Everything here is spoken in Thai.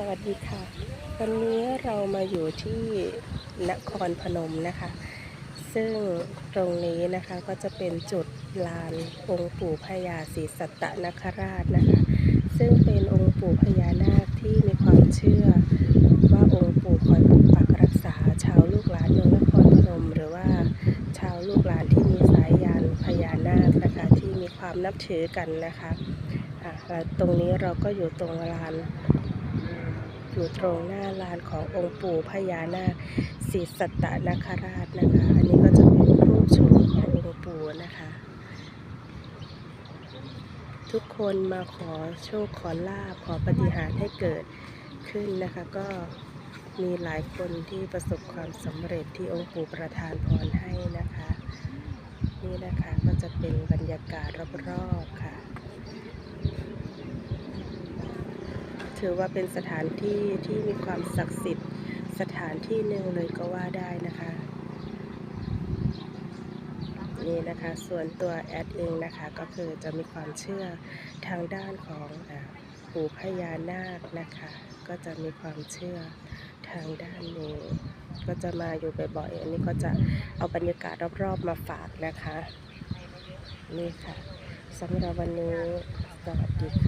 สวัสดีค่ะ วันนี้เรามาอยู่ที่นครพนมนะคะ ซึ่งตรงนี้นะคะก็จะเป็นจุดลานองค์ปู่พญาศรีสัตนคราชนะคะ ซึ่งเป็นองค์ปู่พญานาคที่มีความเชื่อว่าองค์ปู่คอยปกปักรักษาชาวลูกหลานเมืองนครพนม หรือว่าชาวลูกหลานที่มีสายยานพญานาคนะคะที่มีความนับถือกันนะคะอะแล้วตรงนี้เราก็อยู่ตรงลาน อยู่ตรงหน้าลานขององค์ปู่พญานาคศรีสัตตนคราชนะคะ อันนี้ก็จะเป็นรูปโฉมขององค์ปู่นะคะ ทุกคนมาขอโชคขอลาบขอปฏิหารให้เกิดขึ้นนะคะก็มีหลายคนที่ประสบความสำเร็จที่องค์ปู่ประทานพรให้นะคะ นี่นะคะก็จะเป็นบรรยากาศรอบๆค่ะ ถือว่าเป็นสถานที่ที่มีความศักดิ์สิทธิ์ สถานที่หนึ่งเลยก็ว่าได้นะคะ นี่นะคะส่วนตัวแอดเองนะคะก็คือจะมีความเชื่อทางด้านของปู่พญานาคนะคะ ก็จะมีความเชื่อทางด้านนี้ก็จะมาอยู่บ่อยๆ อันนี้ก็จะเอาบรรยากาศรอบๆมาฝากนะคะ นี่ค่ะสำหรับวันนี้สวัสดีค่ะ